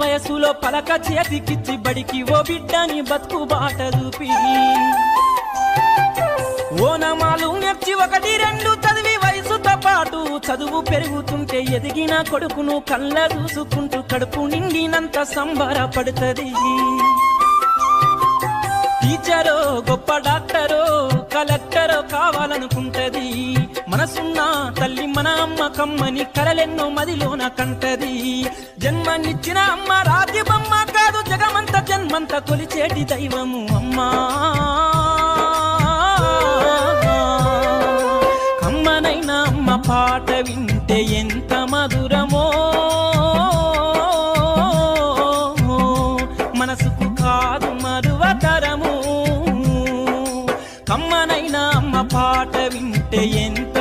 వయసులో పలక చేతికిచ్చి బడికి ఓ బిడ్డని బతుకు బాట చూపి. ఓనమాలు నెచ్చి ఒకటి రెండు చదివి వయసుతో పాటు చదువు పెరుగుతుంటే ఎదిగిన కొడుకును కళ్ళ చూసుకుంటూ కడుపు నిండినంత సంబరపడుతుంది. టీచరో గొప్ప డాక్టర్ కావాలనుకుంటది. మనసున్న తల్లి మన అమ్మ కమ్మని కలలెన్నో మదిలోన కంటది. జన్మనిచ్చిన అమ్మ రాజ్యమమ్మ కాదు జగమంత జన్మంత కొలిచేటి దైవము అమ్మా. కమ్మనైనా అమ్మ పాట వింటే ఎంత మధుర కమ్మనైనా అమ్మ పాట వింటే ఎంత